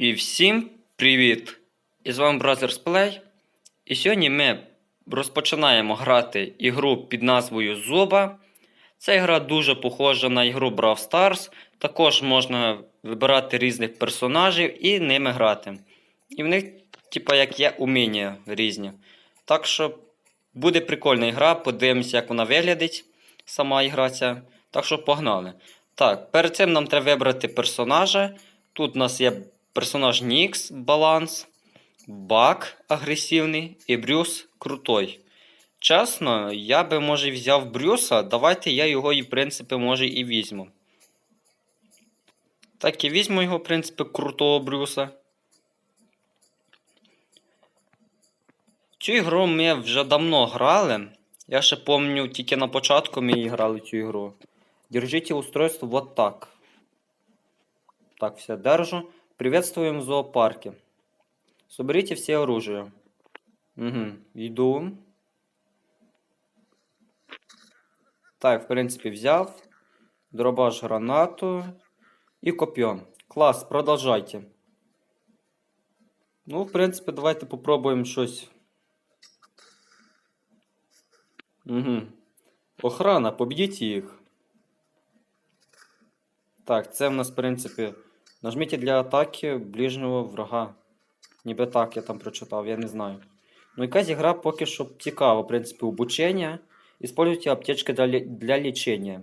І всім привіт! І з вами Brothers Play. І сьогодні ми розпочинаємо грати ігру під назвою Зуба. Ця гра дуже похожа на ігру Brawl Stars. Також можна вибирати різних персонажів і ними грати. І в них, типа, як є уміння різні. Так що буде прикольна гра, подивимося, як вона виглядить, сама ігра ця. Так що погнали. Так, перед цим нам треба вибрати персонажа. Тут у нас є персонаж Нікс, баланс, Бак агресивний і Брюс крутой. Чесно, я би може взяв Брюса, давайте я його і в принципі може і візьму. Так і візьму його, в принципі, крутого Брюса. Цю ігру ми вже давно грали. Я ще пам'ятаю, тільки на початку ми грали цю ігру. Держите устройство вот так. Так, все держу. Приветствуем в зоопарке. Соберите все оружие. Угу, йду. Так, в принципі, взяв. Дробаш гранату. І копье. Клас, продовжайте. Ну, в принципі, давайте попробуємо щось. Угу. Охрана, победіть їх. Так, це в нас, в принципі. Нажміть для атаки ближнього врага. Ніби так я там прочитав, я не знаю. Ну, якась гра поки що цікава, в принципі, обучення. Используйте аптечки для, для лечения.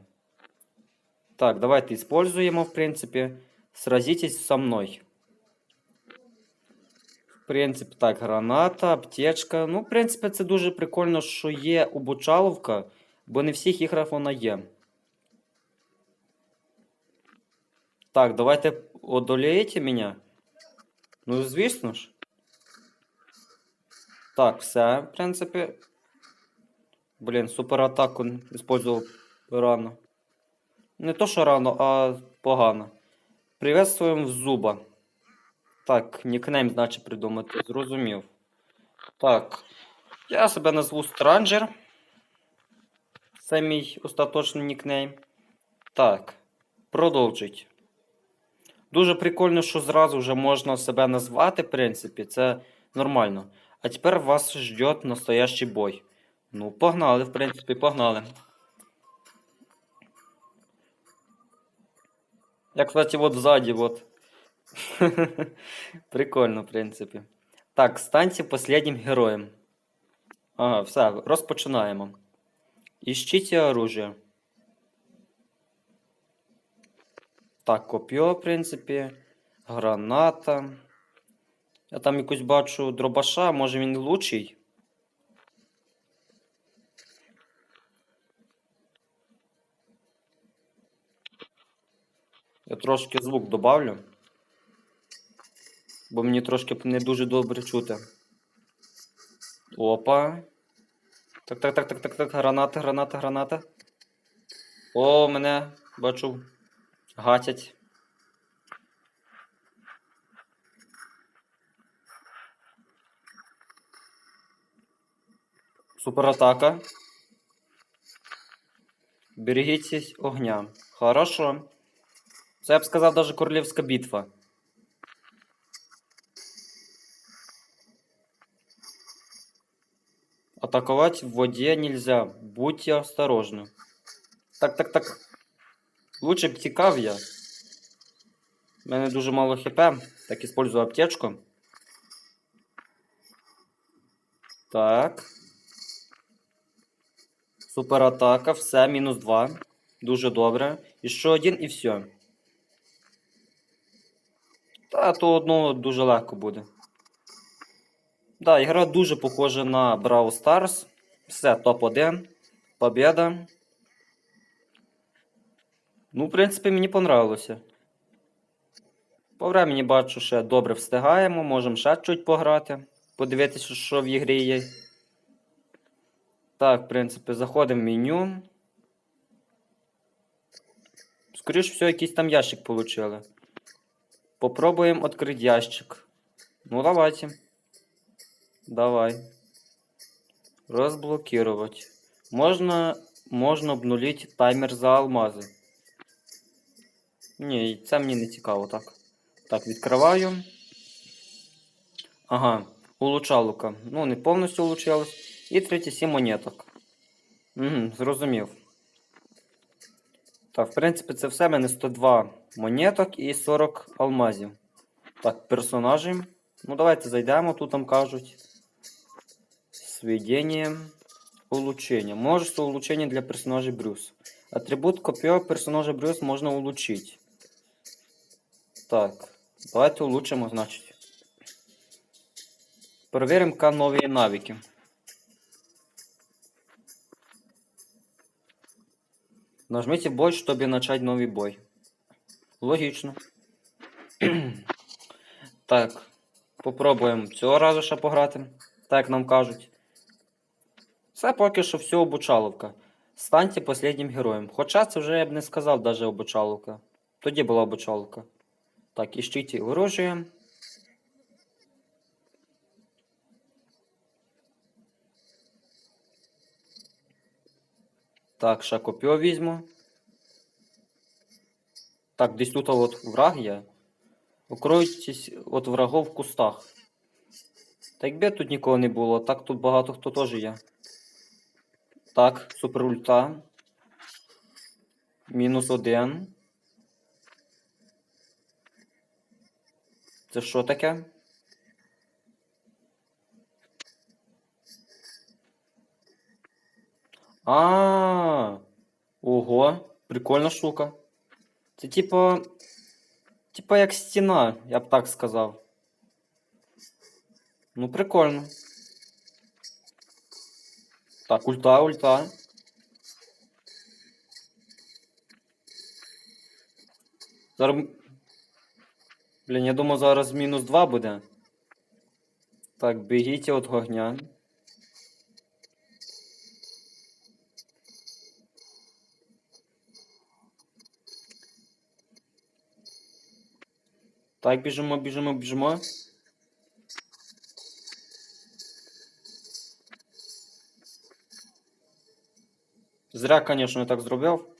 Так, давайте используємо, в принципі. Сразитесь со мною. В принципі, так, граната, аптечка. Ну, в принципі, це дуже прикольно, що є обучаловка, бо не всіх іграх вона є. Так, давайте одолієте мене. Ну, звісно ж. Так, все, в принципі. Блін, суператаку использував рано. Не то, що рано, а погано. Приветствуємо в зуба. Так, нікнейм, значить, придумати. Зрозумів. Так. Я себе назву Странджер. Це мій остаточний нікнейм. Так. Продовжить. Дуже прикольно, що зразу вже можна себе назвати, в принципі, це нормально. А тепер вас ждет настоящий бой. Ну, погнали, в принципі, погнали. Я, кстати, вот сзади, вот. Прикольно, в принципі. Так, станьте последнім героєм. Ага, все, розпочинаємо. Іщіть оружие. Так, коп'є, в принципі. Граната. Я там якусь бачу дробаша, може він лучший. Я трошки звук добавлю. Бо мені трошки не дуже добре чути. Опа. Так, так, так, так, так, так. Граната, граната, граната. О, мене бачу. Гатять. Суператака. Берегитесь огня. Хорошо. Це я б сказав даже королівська битва. Атаковать в воде нельзя. Будьте осторожны. Так, так, так. Лучше б тікав я. У мене дуже мало хп. Так, использую аптечку. Так. Суператака, все, мінус 2. Дуже добре. І ще один і все. Та то одного дуже легко буде. Да, ігра дуже похожа на Brawl Stars. Все, топ-1. Побєда. Ну, в принципі, мені понравилося. По времені бачу, ще добре встигаємо, можемо ще чуть пограти. Подивитися, що в ігрі є. Так, в принципі, заходимо в меню. Скоріше всього, якийсь там ящик получили. Попробуємо відкрити ящик. Ну, давайте. Давай. Розблокировать. Можна, можна обнулити таймер за алмази. Ні, це мені не цікаво, так. Так, відкриваю. Ага, улучшалка. Ну, не повністю улучшалась. І 37 монеток. Угу, зрозумів. Так, в принципі, це все. Мене 102 монеток і 40 алмазів. Так, персонажі. Ну, давайте зайдемо, тут там кажуть. Сведення. Улучшення. Множество улучшений для персонажа Брюс. Атрибут копье персонажа Брюс можна улучшить. Так, давайте улучшимо, значить. Проверим-ка новые навыки. Нажмите бой, чтобы начать новый бой. Логічно. так, попробуємо цього разу ще пограти, так як нам кажуть. Це поки що все обучаловка. Станьте последнім героєм. Хоча це вже я б не сказав даже обучаловка. Тоді була обучаловка. Так, іщите оружие. Так, ще копье візьму. Так, десь тут от враг є. Укройтесь от врагов в кустах. Та якби тут нікого не було, так тут багато хто теж є. Так, супер ульта. Мінус один. Це що таке? А, ого, прикольна штука. Це типа. Типа як стіна, я б так сказав. Ну, прикольно. Так, ульта, ульта. Зараз. Блін, я думаю, зараз мінус 2 буде. Так, бігіть від огня. Так, біжимо, біжимо, біжимо. Зря, конечно, я так зробив.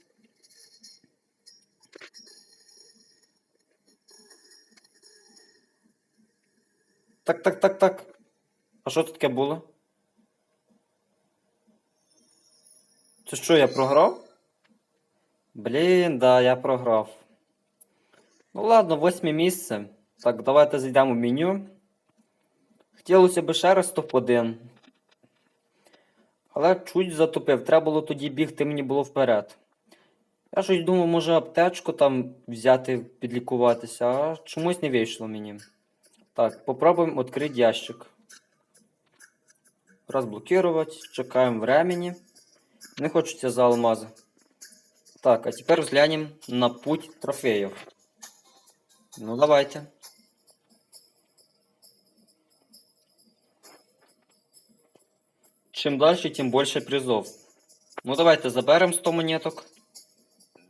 Так, так, так, так. А що це таке було? Це що, я програв? Блін, да, я програв. Ну ладно, восьме місце. Так, давайте зайдемо в меню. Хотілося б ще раз топ-1. Але чуть затопив. Треба було тоді бігти мені було вперед. Я щось думав, може аптечку там взяти, підлікуватися, а чомусь не вийшло мені. Так, попробуємо відкрити ящик. Розблокувати, чекаємо времени. Не хочеться за алмази. Так, а тепер взглянем на путь трофеїв. Ну, давайте. Чим далі, тим більше призов. Ну, давайте заберемо 100 монеток.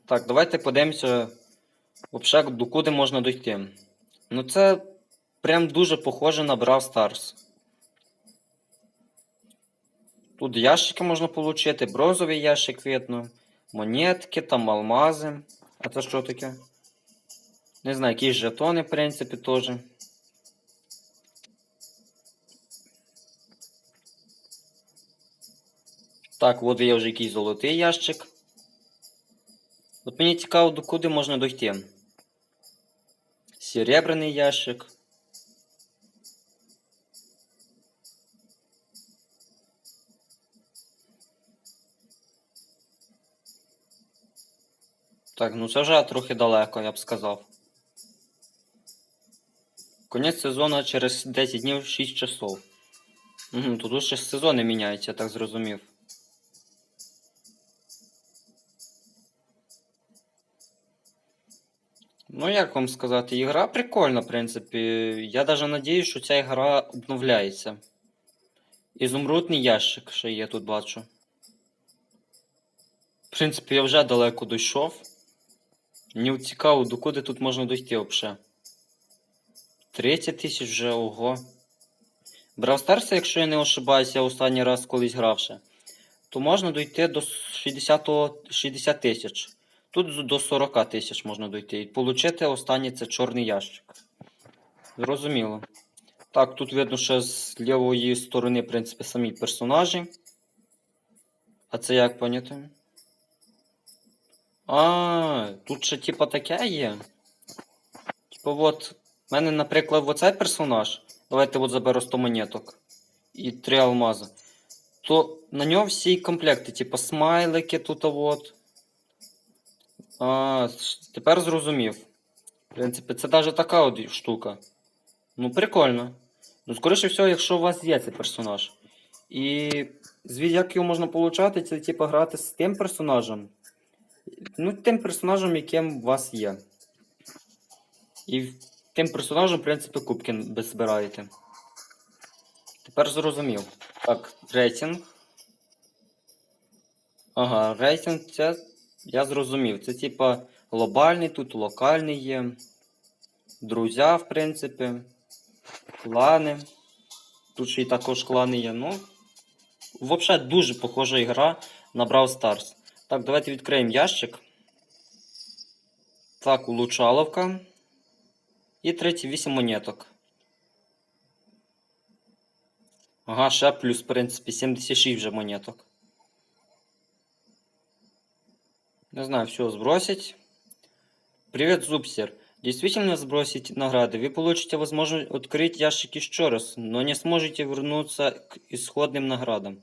Так, давайте подивимося, взагалі, до куди можна дойти. Ну, це прям дуже похоже на Brawl Stars. Тут ящики можна отримати, бронзовий ящик видно, монетки, там алмази. А це що таке? Не знаю, якісь жетони, в принципі, теж. Так, от є вже якийсь золотий ящик. От мені цікаво, до куди можна дойти. Серебряний ящик. Так, ну це вже трохи далеко, я б сказав. Конець сезону через 10 днів 6 часов. Угу, тут ще сезони міняються, я так зрозумів. Ну, як вам сказати, ігра прикольна, в принципі. Я навіть надіюсь, що ця гра обновляється. Ізумрудний ящик ще є тут бачу. В принципі, я вже далеко дійшов. Мені цікаво, докуди тут можна дойти взагалі. 30 тисяч вже, ого. Brawl Stars, якщо я не ошибаюся, останній раз колись грав ще, то можна дойти до 60 60 тисяч. Тут до 40 тисяч можна дойти. І отримати останній це чорний ящик. Зрозуміло. Так, тут видно ще з лівої сторони, в принципі, самі персонажі. А це як поняти? А, тут ще типа таке є. Типа от, в мене, наприклад, оцей персонаж. Давайте от заберу 100 монеток. І 3 алмази. То на нього всі комплекти, типа смайлики тут от. А, тепер зрозумів. В принципі, це навіть така от штука. Ну, прикольно. Ну, скоріше всього, якщо у вас є цей персонаж. І звід, як його можна получати, це типу грати з тим персонажем. Ну, тим персонажем, яким у вас є. І тим персонажем, в принципі, кубки ви збираєте. Тепер зрозумів. Так, рейтинг. Ага, рейтинг це я зрозумів. Це типа глобальний, тут локальний є. Друзя, в принципі. Клани. Тут ще й також клани є. Ну. Взагалі дуже похожа ігра на Brawl Stars. Так, давайте відкриємо ящик. Так, улучаловка. І 38 монеток. Ага, ще плюс, в принципі, 76 вже монеток. Не знаю, все, сбросить. Привет, Зубсер. Действительно сбросить награды. Вы получите возможность открыть ящик еще раз, но не сможете вернуться к исходным наградам.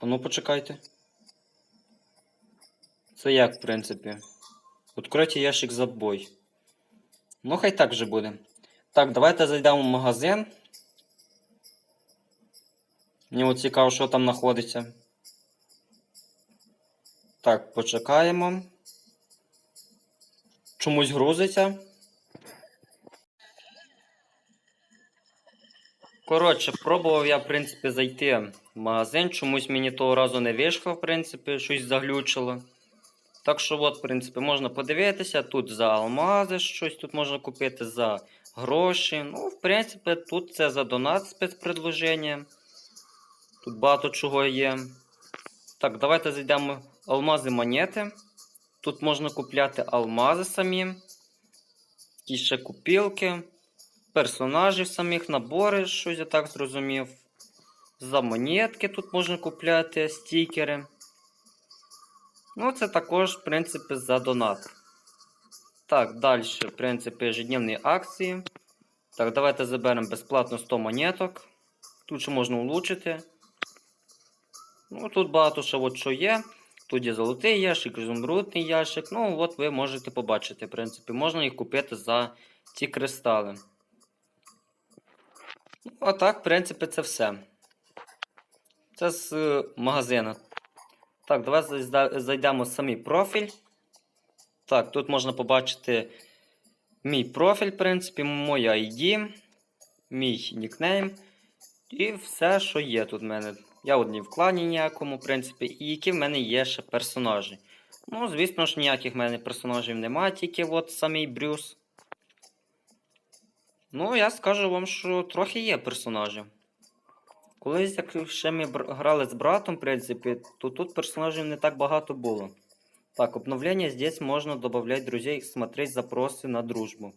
А ну почекайте. Це як, в принципі? Откройте ящик за бой. Ну, хай так же буде. Так, давайте зайдемо в магазин. Мені цікаво, що там знаходиться. Так, почекаємо. Чомусь грузиться. Коротше, пробував я, в принципі, зайти в магазин. Чомусь мені того разу не вийшло, в принципі, щось заглючило. Так що, от, в принципі, можна подивитися. Тут за алмази щось тут можна купити за гроші. Ну, в принципі, тут це за донат спецпредложення. Тут багато чого є. Так, давайте зайдемо алмази монети. Тут можна купляти алмази самі. Якісь ще купілки, персонажів самих, набори, щось я так зрозумів. За монетки тут можна купляти стікери. Ну, це також, в принципі, за донат. Так, далі, в принципі, ежедневні акції. Так, давайте заберемо безплатно 100 монеток. Тут ще можна улучшити. Ну, тут багато ще от що є. Тут є золотий ящик, ізумрудний ящик. Ну, от ви можете побачити, в принципі, можна їх купити за ці кристали. Ну, а так, в принципі, це все. Це з е, магазину. Так, давай зайдемо в самий профіль. Так, тут можна побачити мій профіль, в принципі, моя ID, мій нікнейм. І все, що є тут в мене. Я не в клані ніякому, в принципі, і які в мене є ще персонажі. Ну, звісно ж, ніяких в мене персонажів немає, тільки от самий Брюс. Ну, я скажу вам, що трохи є персонажів. Колись, як ще ми грали з братом, в принципі, то тут персонажів не так багато було. Так, обновлення здесь можна додавати друзей, смотреть запроси на дружбу.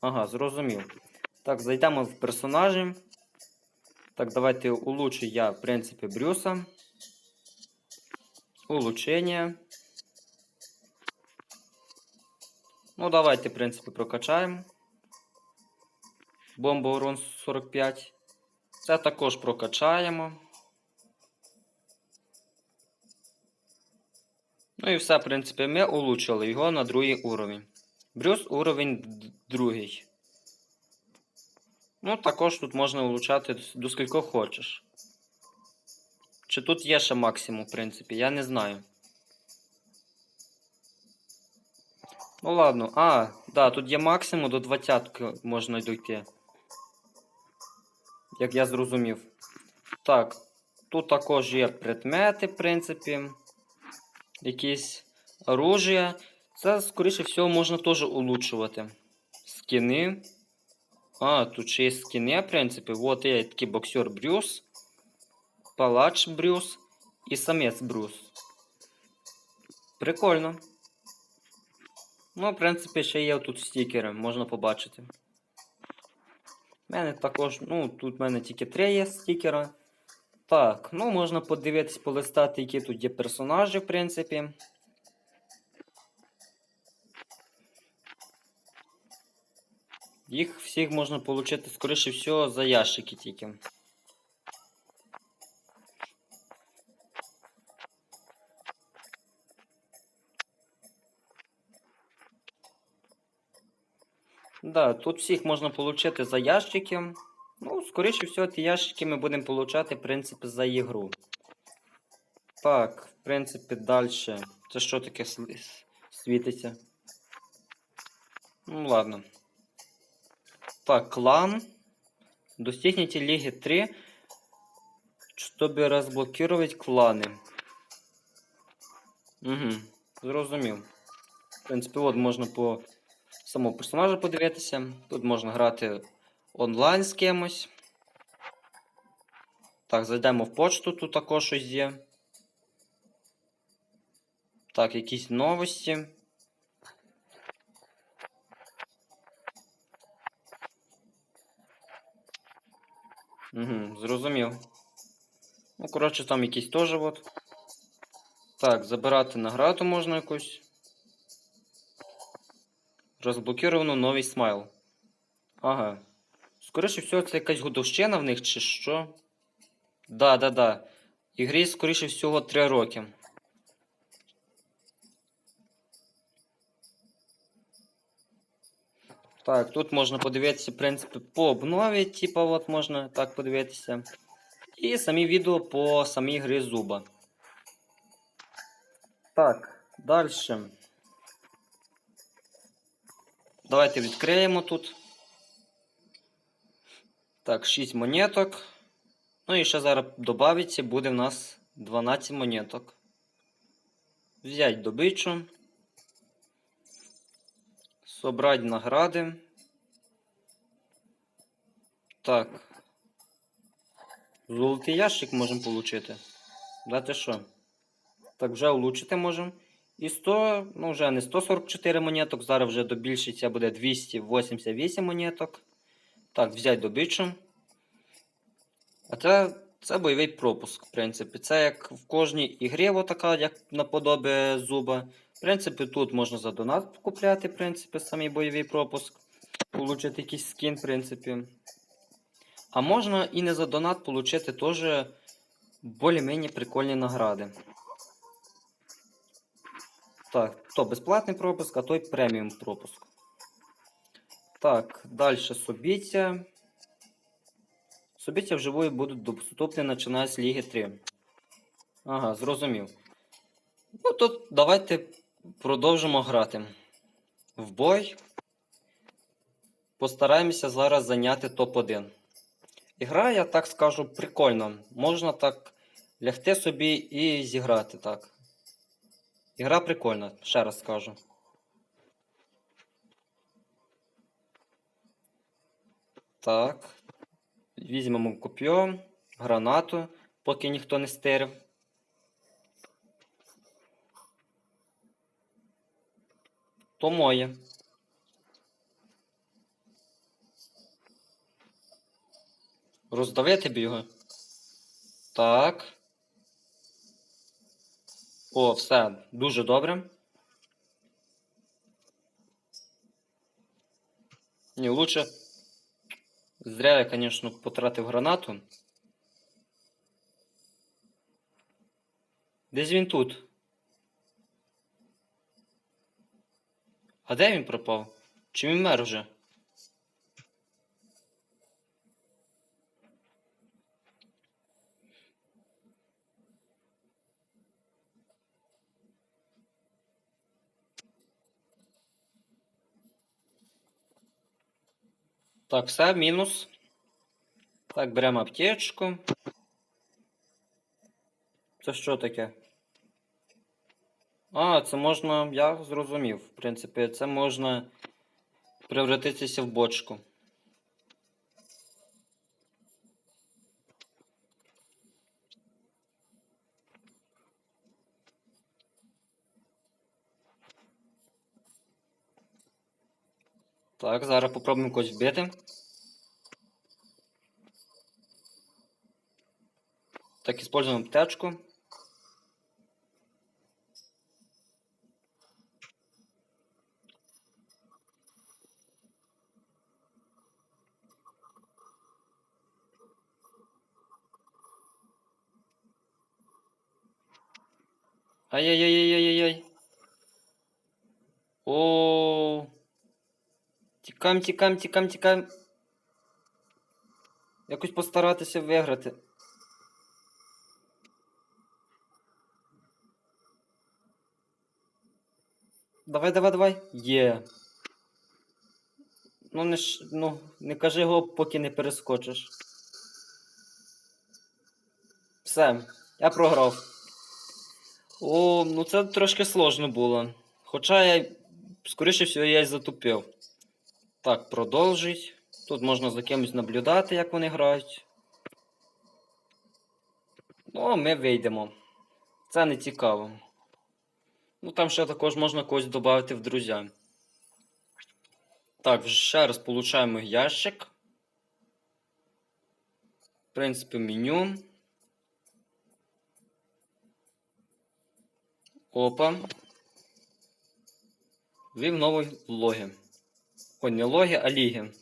Ага, зрозумів. Так, зайдемо в персонажі. Так, давайте улучшу я, в принципі, Брюса. Улучшення. Ну, давайте, в принципі, прокачаємо. Бомба урон 45. Це також прокачаємо. Ну і все, в принципі, ми улучшили його на другий уровень. Брюс уровень другий. Ну, також тут можна улучшати до скількох хочеш. Чи тут є ще максимум, в принципі, я не знаю. Ну ладно, а, да, тут є максимум до 20 можна дойти. Як я зрозумів. Так, тут також є предмети, в принципі. Якісь оружия. Це, скоріше всього, можна теж улучшувати. Скини. А, тут ще є скини, в принципі. Вот є такий боксер Брюс, палач Брюс і самець Брюс. Прикольно. Ну, в принципі, ще є тут стікери, можна побачити. Мене також, ну, тут в мене тільки три є стікера. Так, ну можна подивитись, полистати, які тут є персонажі, в принципі. Їх всіх можна отримати, скоріше всього, за ящики тільки. Да, тут всіх можна отримати за ящики. Ну, скоріше всього, ті ящики ми будемо получати, в принципі, за ігру. Так, в принципі, далі. Це що таке світиться? Ну, ладно. Так, клан. Достигните Лиги 3, чтобы разблокировать клани. Угу, зрозумів. В принципі, от можна по самому персонажу подивитися. Тут можна грати онлайн з кимось. Так, зайдемо в почту, тут також щось є. Так, якісь новості. Угу, зрозумів. Ну, коротше, там якісь теж от. Так, забирати награду можна якусь. Розблокіровано новий смайл. Ага. Скоріше всього, це якась годовщина в них чи що? Да, да, да. Ігрі, скоріше всього, 3 роки. Так, тут можна подивитися, в принципі, по обнові, типа, от можна так подивитися. І самі відео по самій грі зуба. Так, далі. Давайте відкриємо тут. Так, 6 монеток. Ну і ще зараз додається, буде в нас 12 монеток. Взять добичу. Собрать награди. Так. Золотий ящик можемо отримати. Дати що? Так, вже улучшити можемо. І 100, ну вже не 144 монеток, зараз вже добільшиться буде 288 монеток. Так, взять добичу. А це, це бойовий пропуск, в принципі. Це як в кожній ігрі, отака, як наподобі зуба. В принципі, тут можна за донат купляти, в принципі, самий бойовий пропуск. Получити якийсь скін, в принципі. А можна і не за донат отримати теж більш-менш прикольні награди. Так, то безплатний пропуск, а той преміум пропуск. Так, далі собіття. Собіття вживую будуть доступні починаючи з Ліги 3. Ага, зрозумів. Ну, то давайте продовжимо грати. В бой. Постараємося зараз зайняти топ-1. Ігра, я так скажу, прикольно. Можна так лягти собі і зіграти так. Ігра прикольна, ще раз скажу. Так. Візьмемо коп'ю, гранату, поки ніхто не стерив. То моє. Роздавити б його. Так. О, все, дуже добре. Ні, лучше. Зря я, звісно, потратив гранату. Десь він тут. А де він пропав? Чи він мер вже? Так, все, мінус. Так, беремо аптечку. Це що таке? А, це можна, я зрозумів. В принципі, це можна превратитися в бочку. Так, зараз попробуємо когось вбити. Так, используємо птечку. Ай-яй-яй-яй-яй-яй. О, Тікаємо, тікаємо, тікаємо, тікаємо. Якось постаратися виграти. Давай, давай, давай. Є. Ну не ж, ну, не кажи гоп, поки не перескочиш. Все, я програв. О, ну це трошки сложно було. Хоча я, скоріше всього, я й затупив. Так, продовжить. Тут можна за кимось наблюдати, як вони грають. Ну, ми вийдемо. Це не цікаво. Ну, там ще також можна когось додати в друзі. Так, ще раз получаємо ящик. В принципі, меню. Опа. Ввів новий логи. Ой, не логи, а ліги.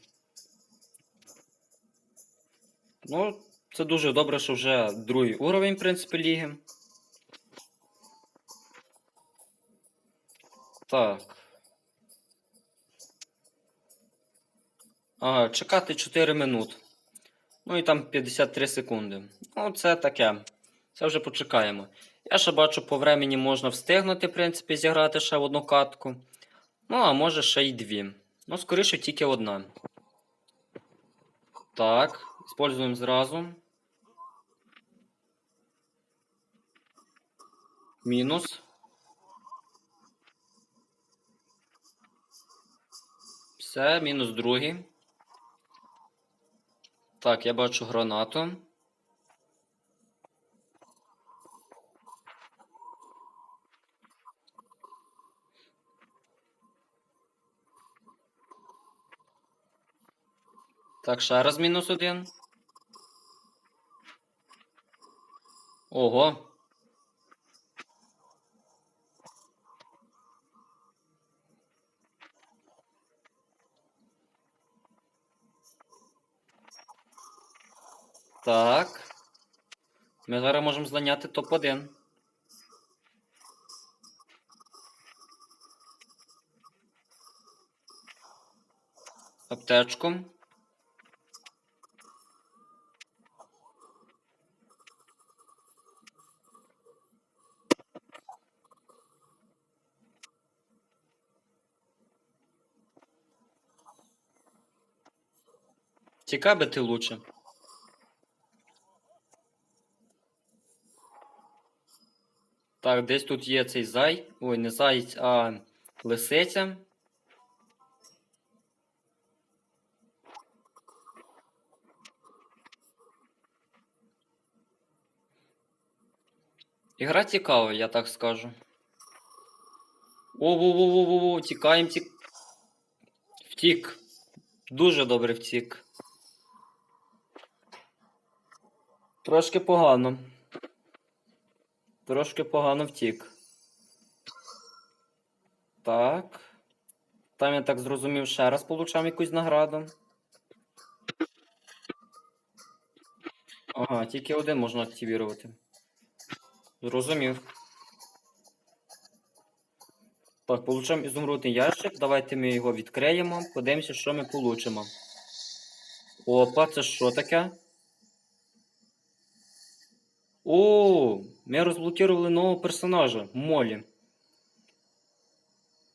Ну, це дуже добре, що вже другий уровень, в принципі, ліги. Так. Ага, чекати 4 минут. Ну і там 53 секунди. Ну, це таке. Це вже почекаємо. Я ще бачу, по времені можна встигнути, в принципі, зіграти ще в одну катку. Ну, а може ще й дві. Ну, скоріше тільки одна. Так, используємо зразу. Мінус. Все, мінус другий. Так, я бачу гранату. Так, ще раз мінус один. Ого. Так. Ми зараз можемо зайняти топ-1. Аптечку. Тікай би ти лучше. Так, десь тут є цей зай. Ой, не заєць, а лисиця. Ігра цікава, я так скажу. О-во-во-во-во-во, тікаємо, тік. Втік. Дуже добре втік. Трошки погано. Трошки погано втік. Так. Там я так зрозумів, ще раз получав якусь награду. Ага, тільки один можна активувати. Зрозумів. Так, получаємо ізумрудний ящик. Давайте ми його відкриємо. Подивимося, що ми получимо. Опа, це що таке? О, ми розблокували нового персонажа Молі.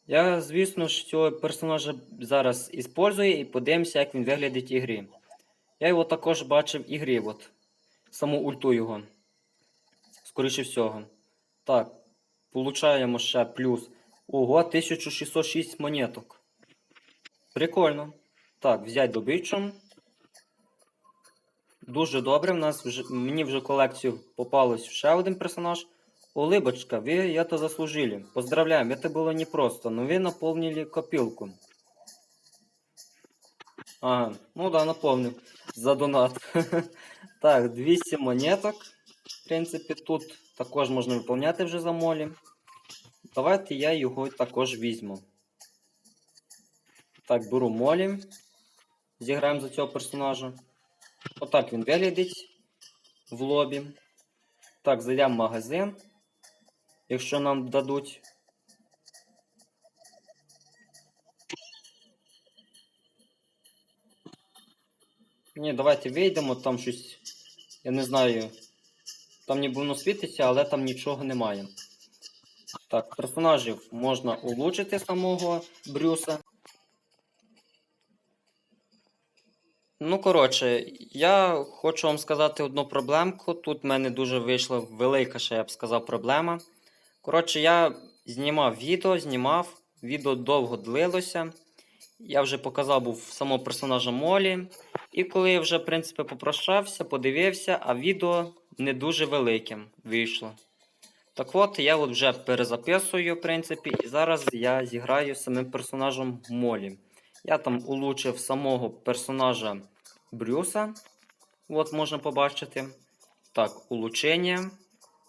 Я, звісно ж, цього персонажа зараз іспользую і подивимося, як він виглядить в ігрі. Я його також бачив в ігрі, от. Саму ульту його. Скоріше всього. Так, получаємо ще плюс. Ого, 1606 монеток. Прикольно. Так, взять добичом. Дуже добре. В нас вже, мені вже в колекцію попалось ще один персонаж. Улыбочка, вы это заслужили. Поздравляем, это было непросто, но вы наполнили копилку. Ага, ну да, наповнив. За донат. Так, 200 монеток. В принципі, тут також можна виповняти вже за молі. Давайте я його також візьму. Так, беру молі. Зіграємо за цього персонажа. Отак він виглядить в лобі. Так, зайдемо в магазин. Якщо нам дадуть. Ні, давайте вийдемо, там щось. Я не знаю. Там ніби воно світиться, але там нічого немає. Так, персонажів можна улучшити самого Брюса. Ну, коротше, я хочу вам сказати одну проблемку. Тут в мене дуже вийшла велика, ще я б сказав, проблема. Коротше, я знімав відео, знімав, відео довго длилося. Я вже показав був самого персонажа Молі. І коли я вже, в принципі, попрощався, подивився, а відео не дуже велике вийшло. Так от, я от вже перезаписую, в принципі, і зараз я зіграю з самим персонажем Молі. Я там улучшив самого персонажа Брюса. От можна побачити. Так, улучшення.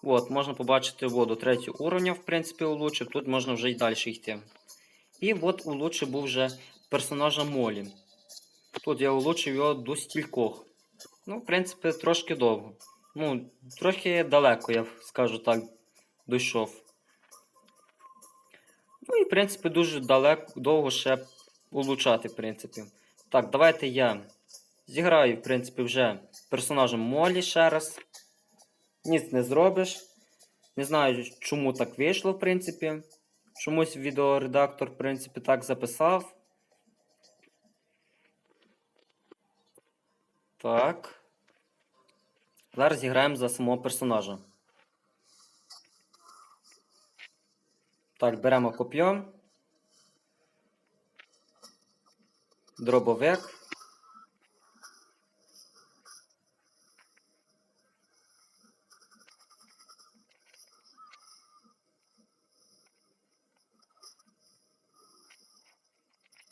От, можна побачити до третього уровня, в принципі, улучшив. Тут можна вже й далі йти. І от улучшив був вже персонажа Молі. Тут я улучшив його до стількох. Ну, в принципі, трошки довго. Ну, трохи далеко, я скажу так, дійшов. Ну і, в принципі, дуже далеко, довго ще улучшати, в принципі. Так, давайте я зіграю, в принципі, вже персонажем Молі ще раз. Ніц не зробиш. Не знаю, чому так вийшло, в принципі. Чомусь відеоредактор, в принципі, так записав. Так. Зараз зіграємо за самого персонажа. Так, беремо коп'є. Дробовик.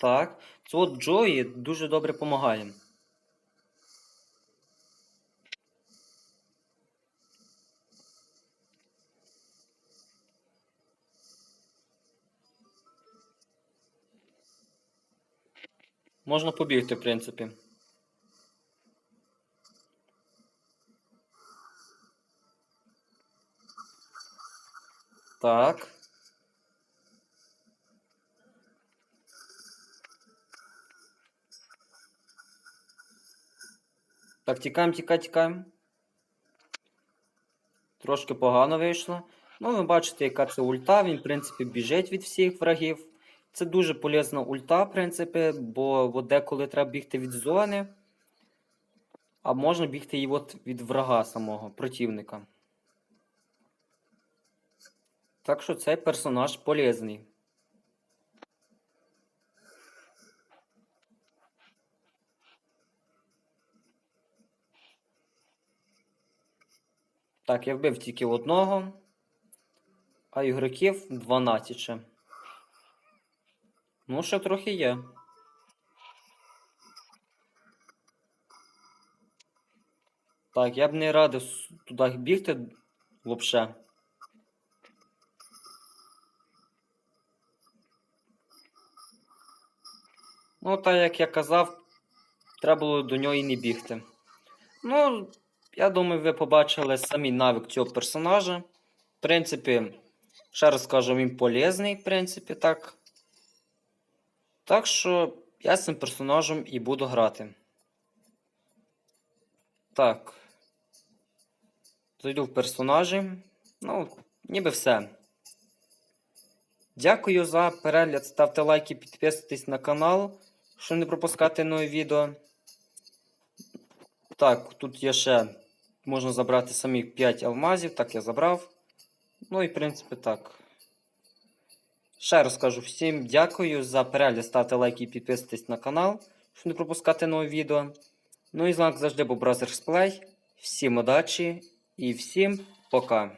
Так, це Джої дуже добре допомагає. Можна побігти, в принципі. Так. Так, тікаємо, тікаємо, тікаємо. Трошки погано вийшло. Ну, ви бачите, яка це ульта. Він, в принципі, біжить від всіх врагів. Це дуже полезна ульта, в принципі, бо от деколи треба бігти від зони, а можна бігти і от від врага самого, противника. Так що цей персонаж полезний. Так, я вбив тільки одного, а ігроків 12 ще. Ну, ще трохи є. Так, я б не радив туди бігти взагалі. Ну, так як я казав, треба було до нього і не бігти. Ну, я думаю, ви побачили самі навик цього персонажа. В принципі, ще раз скажу, він полезний, в принципі, так. Так що я з цим персонажем і буду грати. Так. Зайду в персонажі. Ну, ніби все. Дякую за перегляд. Ставте лайки, підписуйтесь на канал, щоб не пропускати нові відео. Так, тут є ще. Можна забрати самі 5 алмазів. Так, я забрав. Ну і в принципі так. Ще раз кажу всім дякую за перегляд. Ставте лайки і підписуйтесь на канал, щоб не пропускати нові відео. Ну і з вами завжди був Brothers Play. Всім удачі і всім пока.